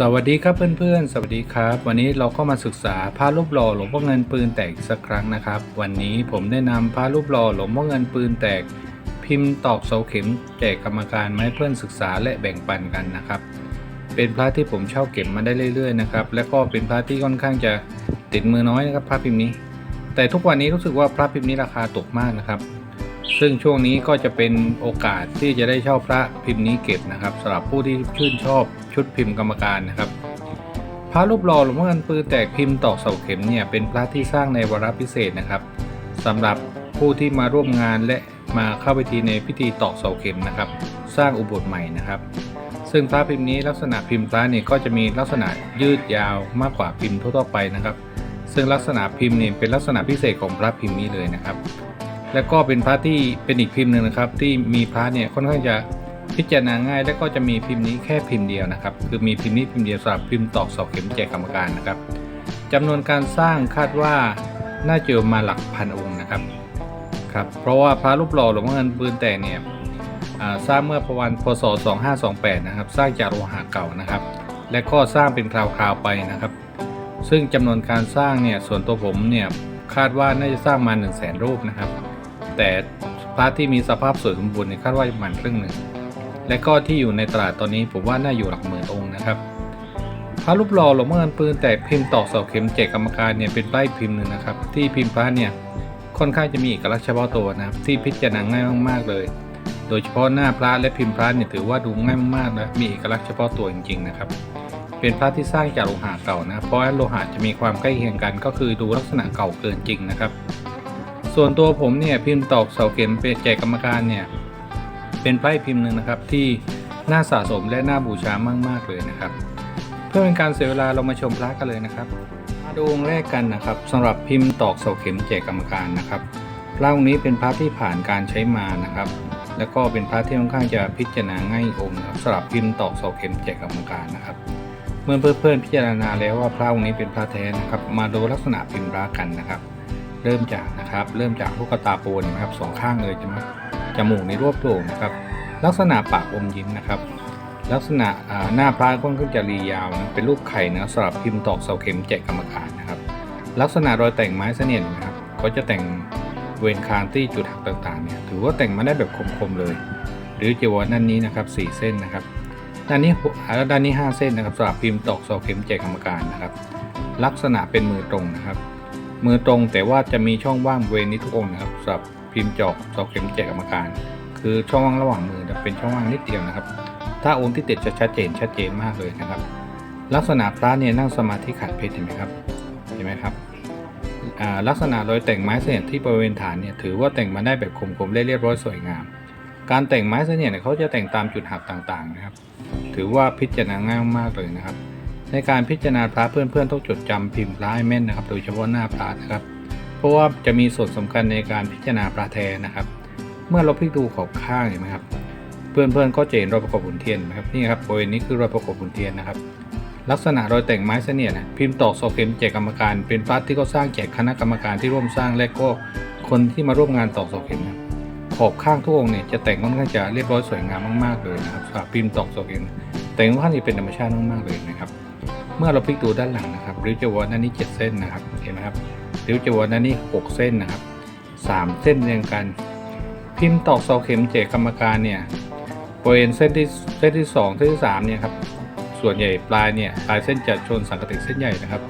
สวัสดีครับเพื่อนๆ สวัสดีครับ วันนี้เราก็มาศึกษาพระรูปหล่อหลวงพ่อเงินปืนแตกสักครั้งนะครับ วันนี้ผมได้นำพระรูปหล่อหลวงพ่อเงินปืนแตก พิมพ์ตอกเสาเข็มแจกกรรมการมาให้เพื่อนศึกษาและแบ่งปันกันนะครับ เป็นพระที่ผมเช่าเก็บมาได้เรื่อยๆนะครับ และก็เป็นพระที่ค่อนข้างจะติดมือน้อยนะครับพระพิมพ์นี้ แต่ทุกวันนี้รู้สึกว่าพระพิมพ์นี้ราคาตกมากนะครับ ซึ่งช่วงนี้ก็จะเป็นโอกาสที่จะได้เช่าพระพิมพ์นี้เก็บนะครับสำหรับผู้ที่ชื่นชอบชุดพิมพ์กรรมการนะครับ พระรูปหล่อหลวงพ่อเงินปืนแตกพิมพ์ตอกเสาเข็มเนี่ยเป็นพระที่สร้างในวาระพิเศษนะครับสำหรับผู้ที่มาร่วมงานและมาเข้าพิธีในพิธีตอกเสาเข็มนะครับ สร้างอุโบสถใหม่นะครับ ซึ่งพระพิมพ์นี้ลักษณะพิมพ์พระเนี่ยก็จะมีลักษณะยืดยาวมากกว่าพิมพ์ทั่วๆไปนะครับ ซึ่งลักษณะพิมพ์เนี่ยเป็นลักษณะพิเศษของพระพิมพ์นี้เลยนะครับ และก็เป็นพระที่เป็นอีกพิมพ์หนึ่งนะครับ ที่มีพระเนี่ยค่อนข้างจะพิจารณาง่าย และก็จะมีพิมพ์นี้แค่พิมพ์เดียวนะครับ คือมีพิมพ์นี้พิมพ์เดียวสำหรับพิมพ์ตอกเสาเข็มแจกกรรมการนะครับจำนวนการสร้างคาดว่าน่าจะมาหลักพันองค์นะครับครับเพราะว่าพระรูปหล่อหลวงพ่อเงินปืนแตกเนี่ยสร้างเมื่อประมาณพศ 2528 นะครับ สร้างจากโลหะเก่านะครับ และก็สร้างเป็นคราวๆไปนะครับ ซึ่งจำนวนการสร้างเนี่ยส่วนตัวผมเนี่ยคาดว่าน่าจะสร้างมา 1 0 0 0 0แสนรูปนะครับ แต่พระที่มีสภาพสวยสมบูรณ์เนี่ยคาดว่าประมาณครึ่งหนึ่ง และก็ที่อยู่ในตลาดตอนนี้ผมว่าน่าอยู่หลักหมื่นองค์นะครับ พระรูปหล่อหลวงพ่อเงินปืนแต่พิมพ์ตอกเสาเข็มแจกกรรมการเนี่ยเป็นใบพิมพ์หนึ่งนะครับ ที่พิมพ์พระเนี่ยค่อนข้างจะมีเอกลักษณ์เฉพาะตัวนะครับที่พิจารณาง่ายมากๆเลย โดยเฉพาะหน้าพระและพิมพ์พระเนี่ยถือว่าดูง่ายมากๆและมีเอกลักษณ์เฉพาะตัวจริงๆนะครับเป็นพระที่สร้างจากโลหะเก่านะเพราะว่าโลหะจะมีความใกล้เคียงกัน ก็คือดูลักษณะเก่าเกินจริงนะครับ ส่วนตัวผมเนี่ยพิมพ์ตอกเสาเข็มเป็นแจกกรรมการเนี่ยเป็นไพ่พิมพ์หนึ่งนะครับที่น่าสะสมและน่าบูชามากๆเลยนะครับ เพื่อเป็นการเสียเวลาเรามาชมพระกันเลยนะครับมาดูองค์แรกกันนะครับสำหรับพิมพ์ตอกเสาเข็มแจกกรรมการนะครับพระองค์นี้เป็นพระที่ผ่านการใช้มานะครับ แล้วก็เป็นพระที่ค่อนข้างจะพิจารณาง่ายองค์สำหรับพิมพ์ตอกเสาเข็มแจกกรรมการนะครับ เมื่อเพื่อนๆพิจารณาแล้วว่าพระองค์นี้เป็นพระแท้นะครับ มาดูลักษณะพิมพ์พระกันนะครับ เริ่มจากนะครับ เริ่มจากลูกตาโปนนะครับสองข้างเลยใช่ไหมจมูกในรวบโด่งนะครับ ลักษณะปากอมยิ้มนะครับ ลักษณะหน้าพระค่อนข้างจะรียาวนะเป็นรูปไข่นะสำหรับพิมพ์ตอกเสาเข็มแจกกรรมการนะครับ ลักษณะรอยแต่งไม้เสนียดนะครับก็จะแต่งเวนคางที่จุดหักต่างๆเนี่ยถือว่าแต่งมาได้แบบคมๆเลย หรือจีวรด้านนี้นะครับสี่เส้นนะครับด้านนี้หกอ่าด้านนี้ 5 เส้นนะครับสำหรับพิมพ์ตอกเสาเข็มแจกกรรมการนะครับ ลักษณะเป็นมือตรงนะครับ มือตรงแต่ว่าจะมีช่องว่างเวณนี้ทุกองนะครับสำหรับพิมพ์จอกเสาเข็มแจกกรรมการ คือช่องว่างระหว่างมือจะเป็นช่องว่างนิดเดียวนะครับ ถ้าองค์ที่ติดจะชัดเจนชัดเจนมากเลยนะครับ ลักษณะพระเนี่ยนั่งสมาธิขัดเพชรเห็นไหมครับเห็นไหมครับลักษณะรอยแต่งไม้เสนียดที่บริเวณฐานเนี่ยถือว่าแต่งมาได้แบบคมๆเรียบร้อยสวยงาม การแต่งไม้เสนียดเนี่ยเขาจะแต่งตามจุดหักต่างๆนะครับ ถือว่าพิจารณาง่ายมากเลยนะครับ ในการพิจารณาพระเพื่อนๆต้องจดจำพิมพ์พระให้แม่นนะครับโดยเฉพาะหน้าพระนะครับ เพราะว่าจะมีส่วนสำคัญในการพิจารณาพระแท้นะครับ เมื่อเราพลิกดูขอบข้างเห็นไหมครับ เพื่อนๆก็จะเห็นรอยประกอบหุ่นเทียนนะครับนี่ครับบริเวณนี้คือรอยประกอบหุ่นเทียนนะครับ ลักษณะรอยแต่งไม้เสนียดนะพิมพ์ตอกโซเข็มแจกกรรมการ เป็นพระที่เขาสร้างแจกคณะกรรมการที่ร่วมสร้างและก็คนที่มาร่วมงานตอกโซเข็มนะขอบข้างทุกองค์เนี่ยจะแต่งค่อนข้างจะเรียบร้อยสวยงามมากๆเลยนะครับสำหรับพิมพ์ตอกโซเข็มแต่งค่อนข้างจะเป็นธรรมชาติมากๆเลยนะครับ เมื่อเราพลิกดูด้านหลังนะครับริ้วจวรด้นนี้7เส้นนะครับเห็นไหมครับริ้วจวรด้นนี้6เส้นนะครับ 3 เส้นเรียงกัน พิมพ์ตอกเสาเข็มเจกกรรมการเนี่ยบริเวณเส้นที่เส้นที่ 2 เส้นที่3เนี่ยครับส่วนใหญ่ปลายเนี่ยปลายเส้นจะชนสังกติเส้นใหญ่นะครับ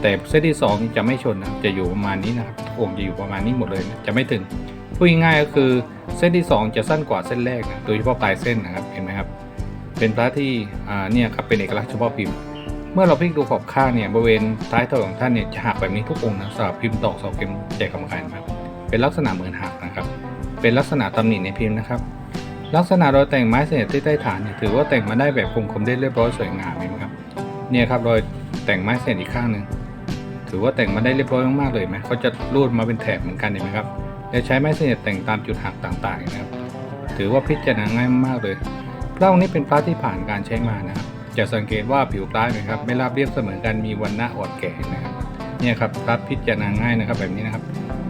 แต่เส้นที่ 2 จะไม่ชนนะจะอยู่ประมาณนี้นะครับองค์จะอยู่ประมาณนี้หมดเลยนะจะไม่ถึงพูดง่ายๆก็คือเส้นที่ 2 จะสั้นกว่าเส้นแรกนะโดยเฉพาะปลายเส้นนะครับเห็นไหมครับเป็นพระที่อ่าเนี่ยครับเป็นเอกลักษณ์เฉพาะพิมพ์ เมื่อเราพลิกดูขอบข้างเนี่ยบริเวณท้ายทอยของท่านเนี่ยจะหักแบบนี้ทุกองค์นะสำหรับพิมพ์ตอกเสาเข็มแจกกรรมการครับเป็นลักษณะเหมือนหักนะครับ เป็นลักษณะตำหนิในพิมพ์นะครับ ลักษณะรอยแต่งไม้เสนียดที่ใต้ฐานเนี่ยถือว่าแต่งมาได้แบบคมได้เรียบร้อยสวยงามเห็นไหมครับเนี่ยครับรอยแต่งไม้เสนอีกข้างหนึ่งถือว่าแต่งมาได้เรียบร้อยมากๆเลยไหมเขาจะรูดมาเป็นแถบเหมือนกันเห็นไหมครับและใช้ไม้เสนแต่งตามจุดหักต่างๆนะครับ ถือว่าพิจารณาง่ายมากเลยพระองค์นี้เป็นพระที่ผ่านการใช้มานะครับ จะสังเกตว่าผิวพระนะครับ ไม่ราบเรียบเสมอกันมีวันณะอ่อนแก่นะครับเนี่ยครับพระพิจารณาง่ายนะครับ แบบนี้นะครับ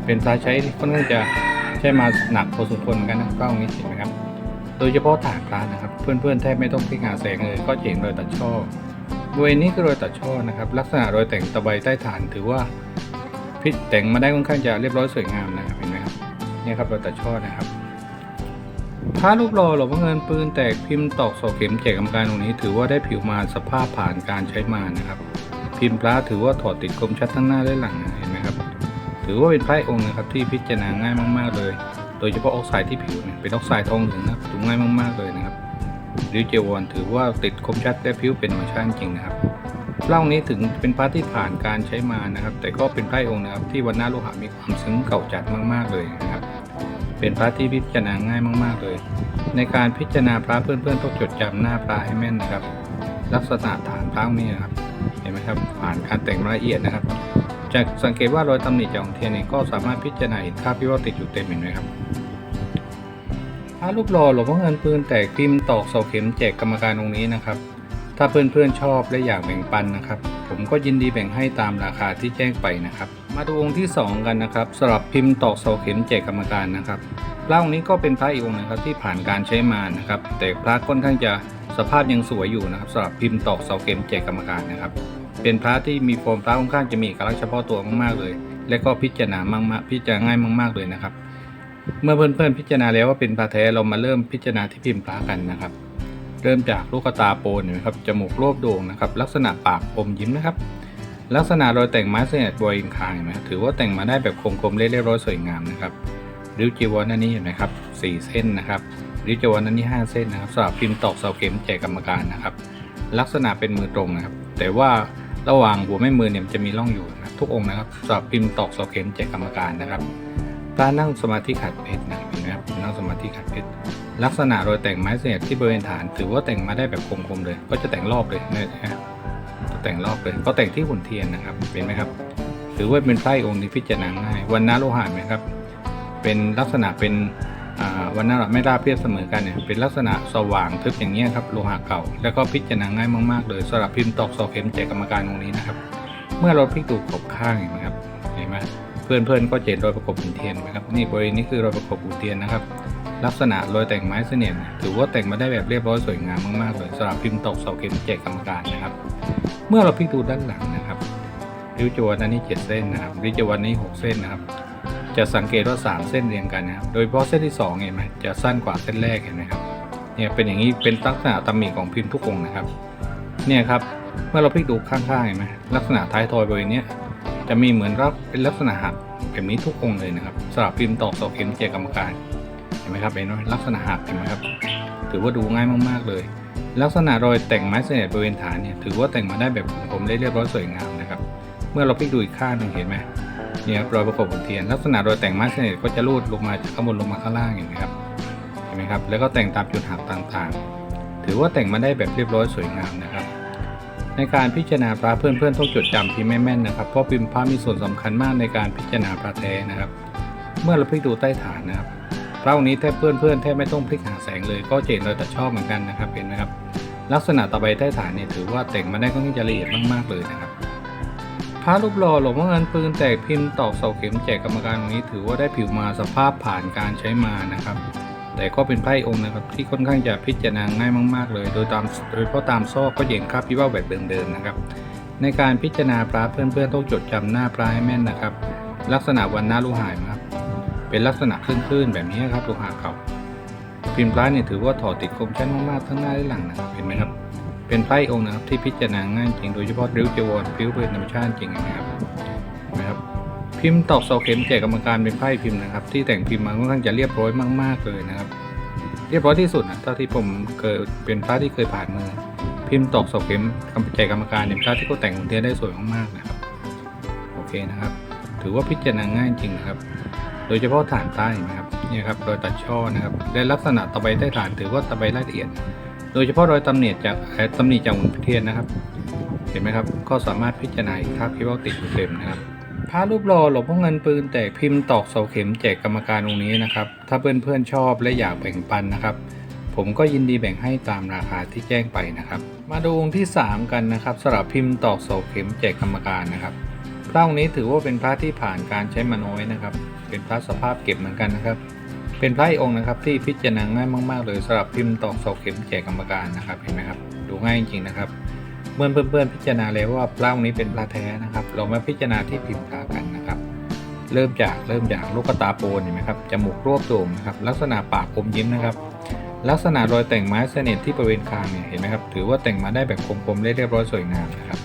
เป็นพระใช้ค่อนข้างจะใช้มาหนักพอสมควรเหมือนกันนะพระองนี้เห็นไหมครับ โดยเฉพาะฐานพระนะครับ เพื่อนๆแทบไม่ต้องพลิกหาแสงเลยก็เห็นรอยตัดช่อบริเวณนี้คือรอยตัดช่อนะครับ ลักษณะรอยแต่งตะไบใต้ฐานถือว่าพิแต่งมาได้ค่อนข้างจะเรียบร้อยสวยงามนะครับเห็นไหมครับเนี่ยครับรอยตัดช่อนะครับ พระรูปหล่อหลวงพ่อเงินปืนแตกพิมพ์ตอกเสาเข็มแจกกรรมการตรงนี้ ถือว่าได้ผิวมาสภาพผ่านการใช้มานะครับ พิมพ์พระถือว่าถอดติดคมชัดทั้งหน้าและหลังเห็นไหมครับ ถือว่าเป็นพระองค์นะครับที่พิจารณาง่ายมาก ๆ เลย โดยเฉพาะออกไซด์ที่ผิวเป็นออกไซด์ทองเหลืองนะครับดูง่ายมากๆเลยนะครับริวเจวอนถือว่าติดคมชัดและผิวเป็นธรรมชาติจริงนะครับเล่านี้ถึงเป็นพระที่ผ่านการใช้มานะครับ แต่ก็เป็นพระองค์นะครับที่วันหน้าโลหะมีความซึ้งเก่าจัดมาก ๆเลยนะครับ เป็นพระที่พิจารณาง่ายมาก ๆ เลย ในการพิจารณาพระเพื่อนๆต้องจดจำหน้าพระให้แม่นนะครับ ลักษณะฐานพระองค์นี้นะครับ เห็นไหมครับ ผ่านการแต่งรายละเอียดนะครับ จากสังเกตว่ารอยตำหนิจากของเทียนนี่ก็สามารถพิจารณาเห็นคราบที่ว่าติดอยู่เต็มเห็นไหมครับพระรูปหล่อหลวงพ่อเงินปืนแตกพิมพ์ตอกเสาเข็มแจกกรรมการองค์นี้นะครับ ถ้าเพื่อนๆชอบและอยากแบ่งปันนะครับ ผมก็ยินดีแบ่งให้ตามราคาที่แจ้งไปนะครับ มาดูองค์ที่ 2 กันนะครับสำหรับพิมพ์ตอกเสาเข็มแจกกรรมการนะครับพระองค์นี้ก็เป็นพระอีกองค์นะครับที่ผ่านการใช้มานะครับ แต่พระค่อนข้างจะสภาพยังสวยอยู่นะครับสำหรับพิมพ์ตอกเสาเข็มแจกกรรมการนะครับ เป็นพระที่มีโฟมพระค่อนข้างจะมีเอกลักษณ์เฉพาะตัวมากๆเลย และก็พิจารณามากๆพิจารณาง่ายมาก ๆเลยนะครับ เมื่อเพื่อนๆพิจารณาแล้วว่าเป็นพระแท้เรามาเริ่มพิจารณาที่พิมพ์พระกันนะครับ เริ่มจากลูกตาโปนเห็นะครับจมูกโลบโด่งนะครับลักษณะปากอมยิ้มนะครับลักษณะรอยแต่งไม้เสน็จบริเวณคางเห็นไหมถือว่าแต่งมาได้แบบคมๆเรียบร้อยสวยงามนะครับริ้วจีวรอันนี้เห็นไหมครับสี่เส้นนะครับริ้วจีวรอันนี้ห้าเส้นนะครับสำหรับพิมพ์ตอกเสาเข็มแจกกรรมการนะครับ ลักษณะเป็นมือตรงนะครับ แต่ว่าระหว่างหัวแม่มือเนี่ยจะมีร่องอยู่นะทุกองค์นะครับสำหรับพิมพ์ตอกเสาเข็มแจกกรรมการนะครับพระนั่งสมาธิขัดเพชรนะ นไหมครับนั่งสมาธิขัดเพชรลักษณะรอยแต่งไม้เสียดที่บริเวณฐาน ถือว่าแต่งมาได้แบบคมๆเลย ก็จะแต่งรอบเลยนะฮะแต่งรอบเลยก็แต่งที่หุ่นเทียนนะครับเห็นไหมครับถือว่าเป็นไพร่องค์ที่พิจารณาง่ายวันนาโลหะไหมครับ เป็นลักษณะเป็นวันนาไม่ราบเรียบเสมอกันเนี่ยเป็นลักษณะสว่างทึบอย่างเงี้ยครับโลหะเก่า แล้วก็พิจารณาง่ายมากๆเลยสำหรับพิมพ์ตอกซอเข็มแจกกรรมการองค์นี้นะครับ เมื่อเราพลิกดูขอบข้างเห็นไหมครับเห็นไหม เพื่อนๆก็เห็นรอยประกบหุ่นเทียนไหมครับนี่บริเวณนี้คือรอยประกบหุ่นเทียนนะครับ ลักษณะรอยแต่งไม้เสนียดถือว่าแต่งมาได้แบบเรียบร้อยสวยงามมากๆเลยสำหรับพิมพ์ตกเสาเข็มแจกกรรมการนะครับ เมื่อเราพลิกดูด้านหลังนะครับริ้วจวนอันนี้ 7 เส้นนะครับริ้วจวนนี้ 6 เส้นนะครับ จะสังเกตว่า 3 เส้นเรียงกันนะครับ โดยเฉพาะเส้นที่2เห็นไหมจะสั้นกว่าเส้นแรกเห็นไหมครับเนี่ยเป็นอย่างนี้เป็นลักษณะตำหนิของพิมพ์ทุกองนะครับ เนี่ยครับเมื่อเราพลิกดูข้างๆเห็นไหมลักษณะท้ายทอยบริเวณนี้ จะมีเหมือนรับเป็นลักษณะหักแบบนี้ทุกองเลยนะครับสำหรับพิมพ์ตอกเสาเข็มแจกกรรมการเห็นไหมครับเห็นไหมลักษณะหักเห็นไหมครับ ถือว่าดูง่ายมากๆเลย ลักษณะรอยแต่งไม้เสน่ห์บริเวณฐานเนี่ยถือว่าแต่งมาได้แบบผมได้เรียบร้อยสวยงามนะครับ เมื่อเราพลิกดูอีกข้างหนึ่งเห็นไหมเนี่ยครับรอยประกบหุ่นเทียน ลักษณะรอยแต่งไม้เสน่ห์ก็จะรูดลงมาจากข้างบนลงมาข้างล่างเห็นไหมครับเห็นไหมครับแล้วก็แต่งตามจุดหักต่างๆ ถือว่าแต่งมาได้แบบเรียบร้อยสวยงามนะครับ ในการพิจารณาพระเพื่อนๆต้องจดจำพิมพ์แม่นๆนะครับเพราะพิมพ์พระมีส่วนสำคัญมากในการพิจารณาพระแท้นะครับ เมื่อเราพลิกดูใต้ฐานนะครับพระองค์นี้แทบเพื่อนๆแทบไม่ต้องพลิกหาแสงเลยก็เจนเลยแต่ชอบเหมือนกันนะครับเห็นไหมครับ ลักษณะต่อไปใต้ฐานเนี่ยถือว่าแต่งมาได้ค่อนข้างจะละเอียดมากๆเลยนะครับพระรูปหล่อหลวงพ่อเงินปืนแตกพิมพ์ตอกเสาเข็มแจกกรรมการองค์นี้ถือว่าได้ผิวมาสภาพผ่านการใช้มานะครับ แต่ก็เป็นไพ่องค์นะครับที่ค่อนข้างจะพิจารณาง่ายมากๆ เลย โดยตามโดยเฉพาะตามซอกก็เห็นคราบพิว่าแบบเดิมๆนะครับ ในการพิจารณาพระเพื่อนๆต้องจดจำหน้าพระให้แม่นนะครับ ลักษณะวันหน้าลูกหายนะครับ เป็นลักษณะคลื่นๆแบบนี้ครับลูกหาเก่าพิมพ์พระเนี่ยถือว่าถอดติดคมชัดมากๆทั้งหน้าและหลังนะครับเห็นไหมครับเป็นไพ่องค์นะครับที่พิจารณาง่ายจริงโดยเฉพาะริ้วจวรพิ้วเป็นธรรมชาติจริงนไหมครับ พิมพ์ตอกเสาเข็มแจกกรรมการเป็นไพ่พิมพ์นะครับ ที่แต่งพิมพ์มาค่อนข้างจะเรียบร้อยมาก ๆเลยนะครับ เรียบร้อยที่สุดนะเท่าที่ผมเคยเป็นพระที่เคยผ่านมือพิมพ์ตอกเสาเข็มกำแจกกรรมการเนี่ยพระที่เขาแต่งหุ่นเทียนได้สวยมากๆนะครับโอเคนะครับ ถือว่าพิจารณาง่ายจริงนะครับ โดยเฉพาะฐานใต้นะครับนี่ครับรอยตัดช่อนะครับและลักษณะตะไบใต้ฐานถือว่าตะไบละเอียด โดยเฉพาะรอยตำหนิจากเอ่อตำหนิจากหุ่นเทียนนะครับ เห็นไหมครับก็สามารถพิจารณาอีกครับที่ว่าติดอยู่เต็มนะครับ พระรูปหล่อหลวงพ่อเงินปืนแตกพิมพ์ตอกเสาเข็มแจกกรรมการองค์นี้นะครับ ถ้าเพื่อนๆชอบและอยากแบ่งปันนะครับ ผมก็ยินดีแบ่งให้ตามราคาที่แจ้งไปนะครับ มาดูองค์ที่ 3 กันนะครับสำหรับพิมพ์ตอกเสาเข็มแจกกรรมการนะครับพระองค์นี้ถือว่าเป็นพระที่ผ่านการใช้มาน้อยนะครับ เป็นพระสภาพเก็บเหมือนกันนะครับ เป็นพระอีกองค์นะครับที่พิจารณาง่ายมาก ๆ เลยสำหรับพิมพ์ตอกเสาเข็มแจกกรรมการนะครับเห็นไหมครับดูง่ายจริงๆนะครับ เมื่อเพื่อนๆพิจารณาแล้วว่าพระองค์นี้เป็นพระแท้นะครับ เรามาพิจารณาที่พิมพ์พระกันนะครับ เริ่มจากเริ่มจากลูกตาโปนเห็นไหมครับจมูกรวบโด่งนะครับ ลักษณะปากคมยิ้มนะครับ ลักษณะรอยแต่งไม้เสน่ห์ที่บริเวณคางเนี่ยเห็นไหมครับถือว่าแต่งมาได้แบบคมๆเรียบร้อยสวยงามนะครับ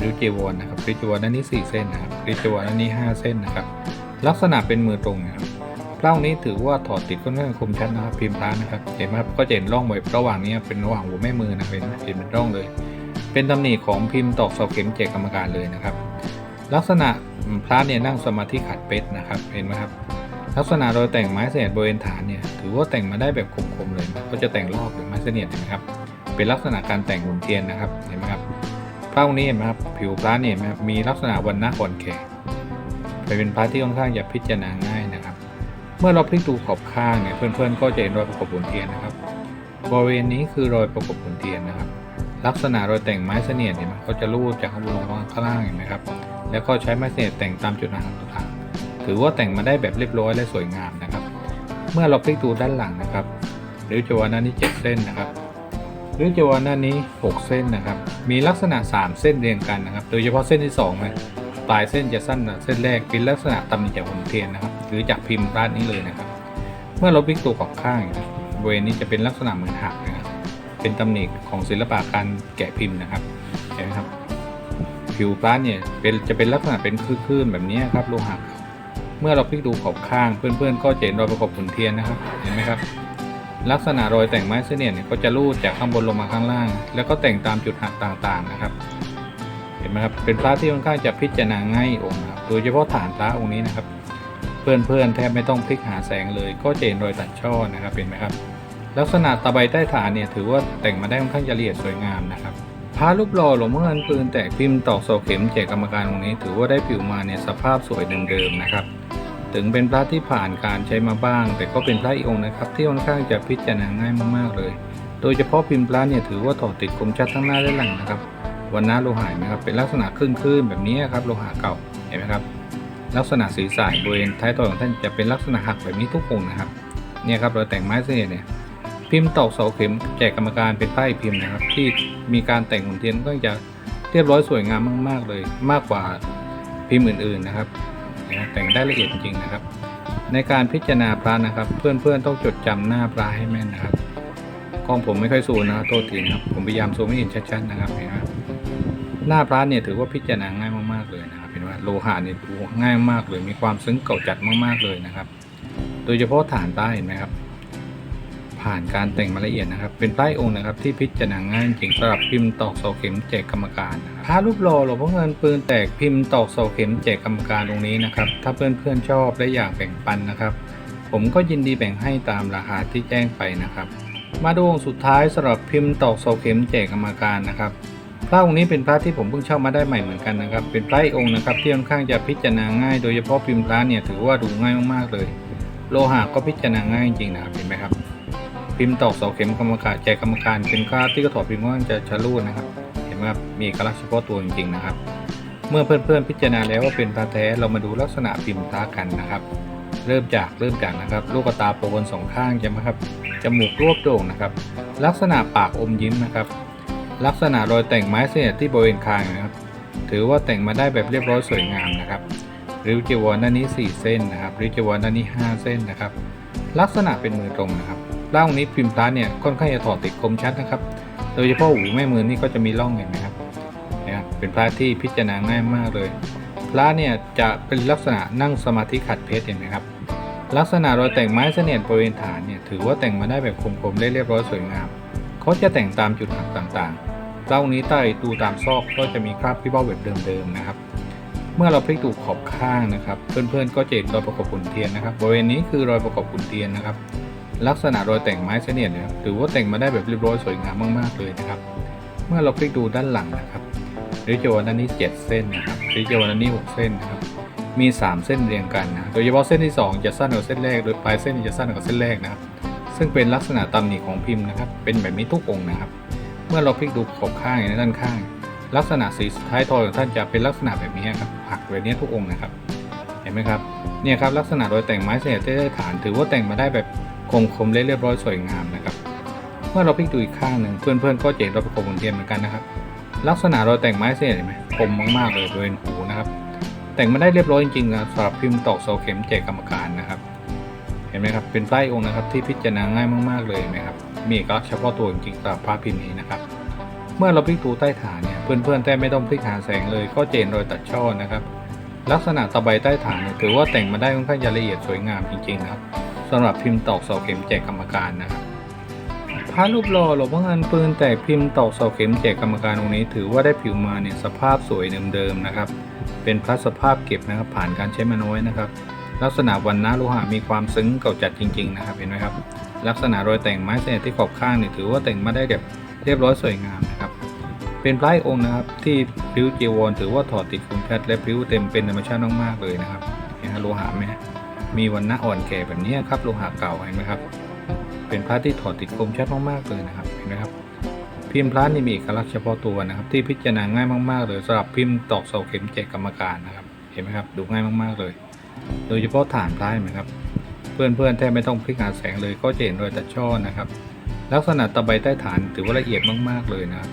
ริ้วจีวรนนะครับริ้วจีวรด้านนี้ 4 เส้นนะครับริ้วจีวรด้านนี้ 5 เส้นนะครับ ลักษณะเป็นมือตรงนะครับพระองค์นี้ถือว่าถอดติดค่อนข้างคมชัดนะครับ พิมพ์พระนะครับ เห็นไหมครับก็จะเห็นร่องไว้ระหว่างนี้เป็นระหว่างหัวแม่มือนะเห็นเห็นเป็นร่องเลย เป็นตำหนิของพิมพ์ตอกเสาเข็มแจกกรรมการเลยนะครับ ลักษณะพระเนี่ยนั่งสมาธิขัดเป็ดนะครับเห็นไหมครับ ลักษณะโดยแต่งไม้เสนียดบริเวณฐานเนี่ยถือว่าแต่งมาได้แบบคมๆเลยก็จะแต่งรอบหรือไม้เสนียดเห็นไหมครับ เป็นลักษณะการแต่งหุ่นเทียนนะครับเห็นไหมครับพระองค์นี้เห็นไหมครับผิวพระเนี่ยไหมครับมีลักษณะวันนะอ่อนแข็งไปเป็นพระที่ค่อนข้างจะพิจารณาง่ายนะครับ เมื่อเราพลิกดูขอบข้างเนี่ยเพื่อนๆก็จะเห็นรอยประกบหุ่นเทียนนะครับบริเวณนี้คือรอยประกบหุ่นเทียนนะครับ ลักษณะรอยแต่งไม้เสนียดเห็นไหมเขาจะรูดจากข้างบนลงมาข้างล่างเห็นไหมครับ แล้วก็ใช้ไม้เสนียดแต่งตามจุดต่างๆถือว่าแต่งมาได้แบบเรียบร้อยและสวยงามนะครับ เมื่อเราพลิกดูด้านหลังนะครับริ้วจวันด้านี้ 7 เส้นนะครับริ้วจวันด้านี้ 6 เส้นนะครับ มีลักษณะ 3 เส้นเรียงกันนะครับ โดยเฉพาะเส้นที่2นะปลายเส้นจะสั้นเส้นแรกเป็นลักษณะตำหนิจากหุ่นเทียนนะครับ หรือจากพิมพ์ด้านนี้เลยนะครับ เมื่อเราพลิกตัวขอบข้างนะบริเวณนี้จะเป็นลักษณะเหมือนหักนะครับ เป็นตำหนิของศิลปะการแกะพิมพ์นะครับเห็นไหมครับผิวพลาสเนี่ยเป็นจะเป็นลักษณะเป็นคลื่นๆแบบนี้ครับโลหะเมื่อเราพลิกดูขอบข้างเพื่อนๆ ก็จะเห็นรอยประกบหุ่นเทียนนะครับเห็นไหมครับ ลักษณะรอยแต่งไม้เสนียเนี่ยก็จะรูดจากข้างบนลงมาข้างล่าง แล้วก็แต่งตามจุดหักต่างๆนะครับ เห็นไหมครับเป็นพระที่ค่อนข้างจะพิจารณาง่ายองค์ครับโดยเฉพาะฐานพระองค์นี้นะครับ เพื่อนๆแทบไม่ต้องพลิกหาแสงเลย ก็จะเห็นรอยตัดช่อนะครับเห็นไหมครับ ลักษณะตะไบใต้ฐานเนี่ยถือว่าแต่งมาได้ค่อนข้างละเอียดสวยงามนะครับพระรูปหล่อหลวงพ่อเงินปืนแตกพิมพ์ตอกเสาเข็มแจกกรรมการองค์นี้ ถือว่าได้ผิวมาเนี่ยสภาพสวยเดิมๆนะครับ ถึงเป็นพระที่ผ่านการใช้มาบ้าง แต่ก็เป็นพระอีกองค์นะครับที่ค่อนข้างจะพิจารณาง่ายมากๆเลย โดยเฉพาะพิมพ์พระเนี่ยถือว่าถอดติดคมชัดทั้งหน้าและหลังนะครับวันหน้าโลหะนะครับเป็นลักษณะคลื่นๆแบบนี้ครับโลหะเก่าเห็นไหมครับลักษณะศีรษะบริเวณท้ายทอยของท่านจะเป็นลักษณะหักแบบนี้ทุกองค์นะครับเนี่ยครับเราแต่งไม้เสนียเนี่ย พิมพ์ตอกเสาเข็มแจกกรรมการเป็นป้ายพิมพ์นะครับ ที่มีการแต่งหุ่นเทียนก็จะเรียบร้อยสวยงามมาก ๆ เลย มากกว่าพิมพ์อื่นๆนะครับแต่งได้ละเอียดจริงๆนะครับ ในการพิจารณาพระนะครับ เพื่อนๆต้องจดจำหน้าพระให้แม่นนะครับกล้องผมไม่ค่อยซูมนะครับโทษทีนะครับผมพยายามซูมให้เห็นชัดๆนะครับเห็นไหมหน้าพระเนี่ยถือว่าพิจารณาง่ายมากๆเลยนะครับเห็นว่าโลหะเนี่ยดูง่ายมากเลยมีความซึ้งเก่าจัดมากๆเลยนะครับ โดยเฉพาะฐานใต้เห็นไหมครับ ผ่านการแต่งมาละเอียดนะครับ เป็นพระองค์นะครับที่พิจารณาง่ายจริงสำหรับพิมพ์ตอกเสาเข็มแจกกรรมการนะครับพระรูปหล่อหลวงพ่อเงินปืนแตกพิมพ์ตอกเสาเข็มแจกกรรมการองค์นี้นะครับถ้าเพื่อนๆชอบและอยากแบ่งปันนะครับ ผมก็ยินดีแบ่งให้ตามราคาที่แจ้งไปนะครับ มาดูองค์สุดท้ายสำหรับพิมพ์ตอกเสาเข็มแจกกรรมการนะครับพระองค์นี้เป็นพระที่ผมเพิ่งเช่ามาได้ใหม่เหมือนกันนะครับ เป็นพระอีกองค์นะครับที่ค่อนข้างจะพิจารณาง่ายโดยเฉพาะพิมพ์พระเนี่ยถือว่าดูง่ายมากๆเลย โลหะก็พิจารณาง่ายจริงๆนะครับเห็นไหมครับ พิมพ์ตอกเสาเข็มกรรมการแจกกรรมการเป็นค่าที่กระถอดพิมพ์ค่าจะชะลูดนะครับ เห็นไหมครับมีเอกลักษณ์เฉพาะตัวจริงๆนะครับ เมื่อเพื่อนๆพิจารณาแล้วว่าเป็นพระแท้เรามาดูลักษณะพิมพ์พระกันนะครับ เริ่มจากเริ่มจากนะครับลูกตาโปนสองข้างใช่ไหมครับจมูกรวบโด่งนะครับ ลักษณะปากอมยิ้มนะครับ ลักษณะรอยแต่งไม้เสียดที่บริเวณคางนะครับ ถือว่าแต่งมาได้แบบเรียบร้อยสวยงามนะครับริ้วจีวรด้านนี้ 4 เส้นนะครับริ้วจีวรด้านนี้ 5 เส้นนะครับ ลักษณะเป็นมือตรงนะครับ ร่างนี้พิมพ์พระเนี่ยค่อนข้างจะถอดติดคมชัดนะครับ โดยเฉพาะหูแม่มือนี่ก็จะมีร่องเห็นไหมครับนะครับเป็นพระที่พิจารณาง่ายมากเลย พระเนี่ยจะเป็นลักษณะนั่งสมาธิขัดเพชรเห็นไหมครับ ลักษณะรอยแต่งไม้เสนียดบริเวณฐานเนี่ยถือว่าแต่งมาได้แบบคมๆได้เรียบร้อยสวยงามเขาจะแต่งตามจุดหักต่างๆเล่านี้ใต้ดูตามซอกก็จะมีคราบที่เบ้าแบบเดิมๆนะครับเมื่อเราพลิกดูขอบข้างนะครับ เพื่อนๆก็จะเห็นรอยประกบหุ่นเทียนนะครับบริเวณนี้คือรอยประกบหุ่นเทียนนะครับ ลักษณะรอยแต่งไม้เสนียดเนี่ยถือว่าแต่งมาได้แบบเรียบร้อยสวยงามมากๆเลยนะครับ เมื่อเราพลิกดูด้านหลังนะครับริ้วจวันด้านนี้ 7 เส้นนะครับริ้วจวันนี้ 6 เส้นนะครับมี 3 เส้นเรียงกันนะโดยเฉพาะเส้นที่ 2 จะสั้นกว่าเส้นแรกโดยปลายเส้นจะสั้นกว่าเส้นแรกนะครับ ซึ่งเป็นลักษณะตำหนิของพิมพ์นะครับ เป็นแบบนี้ทุกองค์นะครับ เมื่อเราพลิกดูขอบข้างในด้านข้าง ลักษณะสีท้ายทอยของท่านจะเป็นลักษณะแบบนี้ครับหักแบบนี้ทุกองค์นะครับ เห็นไหมครับเนี่ยครับลักษณะโดยแต่งไม้เสียดที่ได้ฐานถือว่าแต่งมาได้แบบ คมคมเรียบร้อยสวยงามนะครับ เมื่อเราพลิกดูอีกข้างหนึ่งเพื่อนๆก็เจะเรอยประกบหุ่นเทียนเหมือนกันนะครับ ลักษณะรอยแต่งไม้เสียเห็นไหมคมมากๆเลยบริเวณหูนะครับแต่งมาได้เรียบร้อยจริงๆนะสำหรับพิมพ์ตอกเสาเข็มแจกกรรมการนะครับ เห็นไหมครับเป็นป้องค์นะครับที่พิจารณาง่ายมากๆเลยเห็นะครับมีเอกลักษณ์เฉพาะตัวจริงๆสำหรับพระพิมพ์นี้นะครับ เมื่อเราพลิกดูใต้ฐานเนี่ยเพื่อนๆแทบไม่ต้องพลิกหาแสงเลยก็เจนรอยตัดช่อนะครับ ลักษณะตะไบใต้ฐานเนี่ยถือว่าแต่งมาได้ค่อนข้างจะละเอียดสวยงามจริงๆนะครับ สำหรับพิมพ์ตอกเสาเข็มแจกกรรมการนะครับพระรูปหล่อหลวงพ่องินปืนแตกพิมพ์ตอกเสาเข็มแจกกรรมการองค์นี้ ถือว่าได้ผิวมาเนี่ยสภาพสวยเดิมๆนะครับ เป็นพระสภาพเก็บนะครับผ่านการใช้มาน้อยนะครับ ลักษณะวันนะโลหะมีความซึ้งเก่าจัดจริง ๆ นะครับเห็นไหมครับ ลักษณะรอยแต่งไม้เสนที่ขอบข้างเนี่ยถือว่าแต่งมาได้แบบเรียบร้อยสวยงามนะครับเป็นพระองค์นะครับที่พิ้วจีวรถือว่าถอดติดคุณแพทย์และพิ้วเต็มเป็นธรรมชาติมากๆเลยนะครับเห็นโลหะไหมฮะ มีวันนะอ่อนแก่แบบนี้ครับโลหะเก่าเห็นไหมครับ เป็นพระที่ถอดติดคมชัดมากๆเลยนะครับเห็นไหมครับ พิมพ์พระนี่มีเอกลักษณ์เฉพาะตัวนะครับ ที่พิจารณาง่ายมากๆเลยสำหรับพิมพ์ตอกเสาเข็มแจกกรรมการนะครับ เห็นไหมครับดูง่ายมากๆเลย โดยเฉพาะฐานพระเห็นไหมครับ เพื่อนๆแทบไม่ต้องพลิกหาแสงเลยก็จะเห็นรอยตัดช่อนะครับ ลักษณะตะไบใต้ฐานถือว่าละเอียดมากๆเลยนะครับ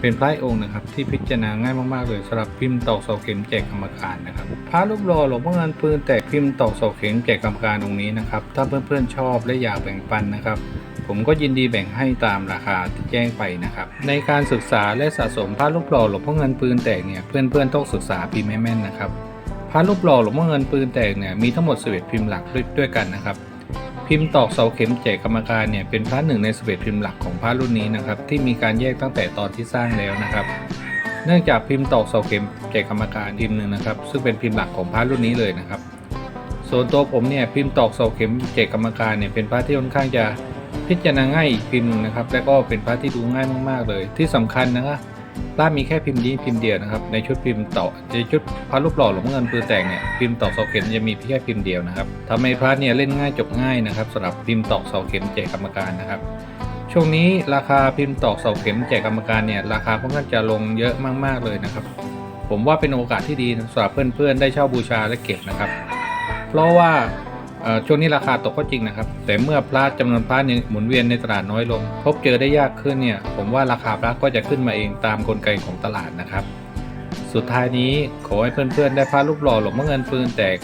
เป็นพระองค์นะครับที่พิจารณาง่ายมากๆเลยสำหรับพิมพ์ตอกเสาเข็มแจกกรรมการนะครับพระรูปหล่อหลวงพ่อเงินปืนแตกพิมพ์ตอกเสาเข็มแจกกรรมการองค์นี้นะครับถ้าเพื่อนๆชอบและอยากแบ่งปันนะครับผมก็ยินดีแบ่งให้ตามราคาที่แจ้งไปนะครับ ในการศึกษาและสะสมพระรูปหล่อหลวงพ่อเงินปืนแตกเนี่ยเพื่อนๆต้องศึกษาพิมพ์แม่นนะครับพระรูปหล่อหลวงพ่อเงินปืนแตกเนี่ยมีทั้งหมด11พิมพ์หลักด้วยกันนะครับ พิมพ์ตอกเสาเข็มแจกกรรมการเนี่ยเป็นพระหนึ่งใน11พิมพ์หลักของพระรุ่นนี้นะครับที่มีการแยกตั้งแต่ตอนที่สร้างแล้วนะครับ เนื่องจากพิมพ์ตอกเสาเข็มแจกกรรมการพิมพ์หนึ่งนะครับซึ่งเป็นพิมพ์หลักของพระรุ่นนี้เลยนะครับ ส่วนตัวผมเนี่ยพิมพ์ตอกเสาเข็มแจกกรรมการเนี่ยเป็นพระที่ค่อนข้างจะพิจารณาง่ายอีกพิมพ์หนึงนะครับและก็เป็นพระที่ดูง่ายมากๆเลย ที่สำคัญนะครับ พระมีแค่พิมพ์นี้พิมพ์เดียวนะครับ ในชุดพิมพ์ต่อในชุดพระรูปหล่อหลวงเงินปืนแตกเนี่ยพิมพ์ตอกเสาเข็มจะมีแค่พิมพ์เดียวนะครับทำให้พระเนี่ยเล่นง่ายจบง่ายนะครับสำหรับพิมพ์ตอกเสาเข็มแจกกรรมการนะครับ ช่วงนี้ราคาพิมพ์ตอกเสาเข็มแจกกรรมการเนี่ยราคาค่อนข้างจะลงเยอะมากๆเลยนะครับ ผมว่าเป็นโอกาสที่ดีสำหรับเพื่อนๆได้เช่าบูชาและเก็บนะครับ เพราะว่า ช่วงนี้ราคาตกก็จริงนะครับ แต่เมื่อพระจำนวนพระเนี่ยหมุนเวียนในตลาดน้อยลง พบเจอได้ยากขึ้นเนี่ยผมว่าราคาพระก็จะขึ้นมาเองตามกลไกของตลาดนะครับ สุดท้ายนี้ขอให้เพื่อนๆได้พระรูปหล่อหลวงพ่อเงินปืนแตก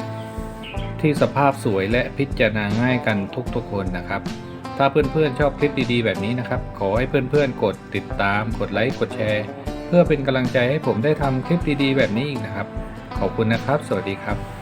ที่สภาพสวยและพิจารณาง่ายกันทุกๆคนนะครับ ถ้าเพื่อนๆชอบคลิปดีๆ แบบนี้นะครับ ขอให้เพื่อนๆกดติดตาม กดไลค์กดแชร์ เพื่อเป็นกำลังใจให้ผมได้ทำคลิปดีๆ แบบนี้อีกนะครับ ขอบคุณนะครับ สวัสดีครับ